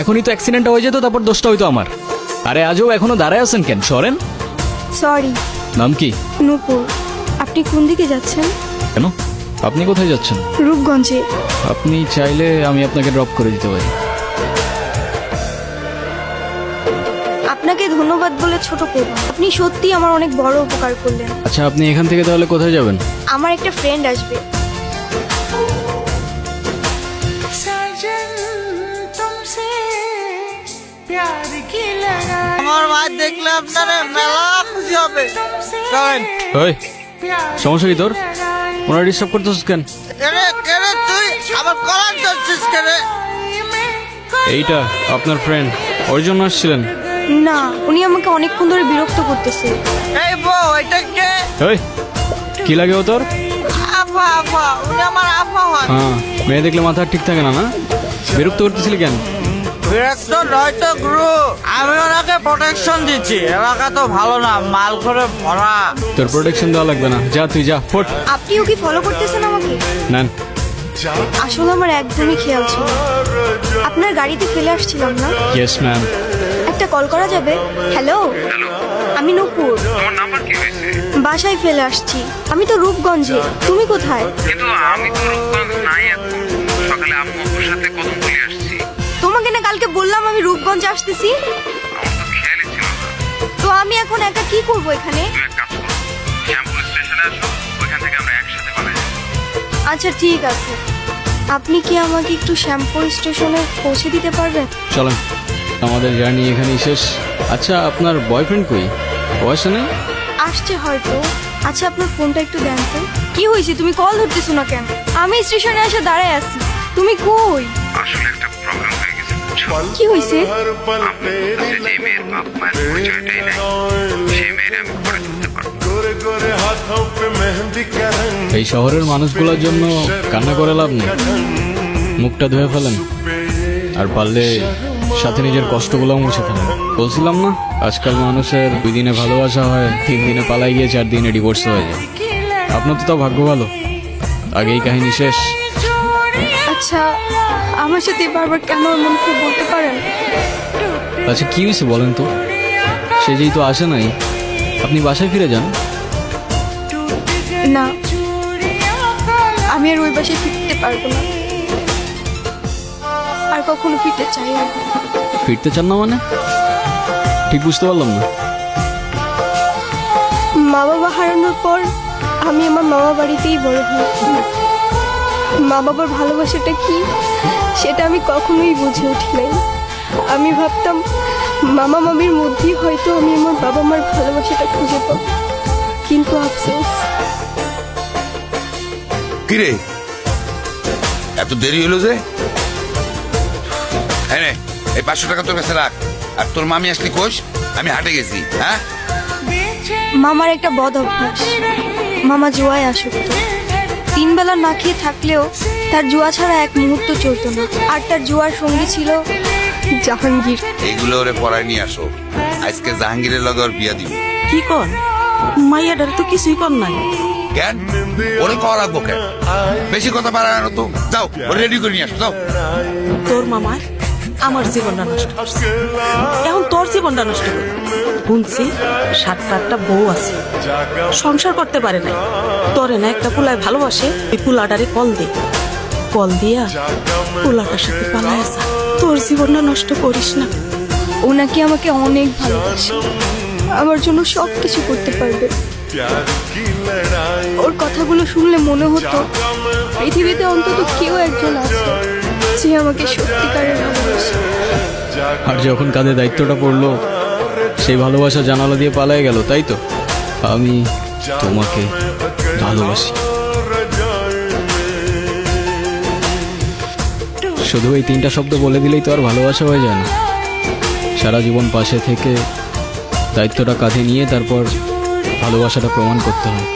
এখনই তো অ্যাক্সিডেন্ট হয়ে যেত তারপর দোষটা হয়তো আমার। আরে আজও এখনও দাঁড়ায় আছেন কেন? সরেন। সরি। নাম কি? নূপুর। আপনি কোন দিকে যাচ্ছেন? কেন? আপনি কোথায় যাচ্ছেন? রূপগঞ্জে। আপনি চাইলে আমি আপনাকে ড্রপ করে দিতে পারি। আপনাকে ধন্যবাদ বলে ছোট করব। আপনি সত্যি আমার অনেক বড় উপকার করলেন। আচ্ছা আপনি এখান থেকে তাহলে কোথায় যাবেন? আমার একটা ফ্রেন্ড আসবে। আমার মা দেখলে আপনারা মেলা খুশি হবে। চলেন ওই সমস্যা কি তোর? ওনারা ডিস্টার্ব করতেছিস কেন? তুই কলার ধরছিস এইটা আপনার ফ্রেন্ড ওর জন্য আসছিলেন? না উনি আমাকে অনেকক্ষণ ধরে বিরক্ত করতেছে। এই বউ এটা কে? ওই কি লাগে ও তোর? উনি আমার হন। হ্যাঁ মেয়ে দেখলে মাথা ঠিক থাকে না না? বিরক্ত করতেছিলি কেন? বিরক্ত নয় তো গুরু। আমি ওনাকে প্রোটেকশন দিচ্ছি। এলাকা তো ভালো না মাল করে ভরা। তোর প্রোটেকশন দেওয়া লাগবে না। যা তুই যা ফোট। আপনিও কি ফলো করতেছেন আমাকে? নেন। আসলে আমার একদমই খেয়াল ছিল না। আপনার গাড়িতে ফেলে আসছিলাম না? ইয়েস ম্যাম একটা কল করা যাবে? হ্যালো আমি নূপুর। তোমার নাম্বার কি হয়েছে? বাসায় ফেলে আসছি। আমি তো রূপগঞ্জে। তুমি কোথায়? কিন্তু আমি তো রূপগঞ্জ নাই এখন। আমি রূপগঞ্জ আসতেছি। তো খেয়ালই ছিল না তো আমি এখন? একা কি করব এখানে আচ্ছা ঠিক আছে। আপনি কি আমাকে একটু শ্যামপুর স্টেশনে পৌঁছে দিতে পারবেন? চলেন আমাদের জার্নি এখানেই শেষ। আচ্ছা আপনার বয়ফ্রেন্ড কই? ও আসে নাই? আসছে হয়তো। আচ্ছা আপনার ফোনটা একটু দেন তো। কি হয়েছে? তুমি কল ধরতেছো না কেন? আমি স্টেশনে এসে দাঁড়ায় আছি। তুমি কই? কি হয়েছে এই শহরের মানুষগুলোর জন্য কান্না করে লাভ নেই। মুখটা ধুয়ে ফেলেন। আর পারলে সাথে নিজের কষ্টগুলো মুছে ফেলেন। বলছিলাম না আজকাল মানুষের দুই দিনে ভালোবাসা হয় তিন দিনে পালাই গিয়ে চার দিনে ডিভোর্স হয়ে যায়। আপনার তো তাও ভাগ্য ভালো। আগেই কাহিনী শেষ। আচ্ছা আমার সাথে বারবার কেন এমন করে বলতে পারেন? আচ্ছা কি হয়েছে বলেন তো? সে যেই তো আসে নাই আপনি বাসায় ফিরে যান? না আমি আর ওই বাসায় ফিরতে পারব না। আর কখনো ফিরতে চাই না। ফিরতে চান না মানে? ঠিক বুঝতে পারলাম না। মা বাবা হারানোর পর আমি আমার মামা বাড়িতেই বড় হয়েছি। মা বাবার ভালোবাসাটা কি সেটা আমি কখনোই বুঝে উঠি নাই। আমি ভাবতাম মামা মামির মধ্যেই হয়তো আমি আমার বাবা মার ভালোবাসাটা খুঁজে পাবো। কিন্তু আফসোস। কিরে এত দেরি হলো যে? এই নে, এই পাঁচশো টাকা তোর কাছে রাখ। আর তোর মামি আসলি কোষ আমি হাটে গেছি হ্যাঁ? মামার একটা বদ অভ্যাস। মামা জুয়ায় আসক্ত। তিন বেলা না খেয়ে থাকলেও তার জুয়া ছাড়া এক মুহূর্ত চলত না। আর তার জুয়ার সঙ্গী ছিল জাহাঙ্গীর। এগুলো ওরে পড়ায় নিয়ে আসো। আজকে জাহাঙ্গীরের লগে ওর বিয়া দিব। কি কর? মাইয়াডার তো কিছুই কর নাই। কেন? ওরে কর রাখব কেন? বেশি কথা পারায় না তো। যাও রেডি করে নিয়ে আসো যাও। তোর মামার আমার জীবনটা নষ্ট করছে। এখন তোর জীবনটা নষ্ট করে শুনছি, সাতটা আটটা বউ আছে। সংসার করতে পারে না তোরে না একটা পোলায় ভালোবাসে এই পোলাটারে কল দে। কল দিয়া পোলাটার সাথে পালায় আসা তোর জীবনটা নষ্ট করিস না। ও নাকি আমাকে অনেক ভালোবাসে। আমার জন্য সব কিছু করতে পারবে। ওর কথাগুলো শুনলে মনে হতো, পৃথিবীতে অন্তত কেউ একজন আছে। যে আমাকে সত্যিকারের ভালোবাসে। আর যখন কাঁধে দায়িত্বটা পড়ল, সেই ভালোবাসা জানালা দিয়ে পালায় গেল, তাই তো? আমি তোমাকে ভালোবাসি। শুধু এই তিনটা শব্দ বলে দিলেই তো আর ভালোবাসা হয়ে যায় না। সারা জীবন পাশে থেকে দায়িত্বটা কাঁধে নিয়ে তারপর ভালোবাসাটা প্রমাণ করতে হয়।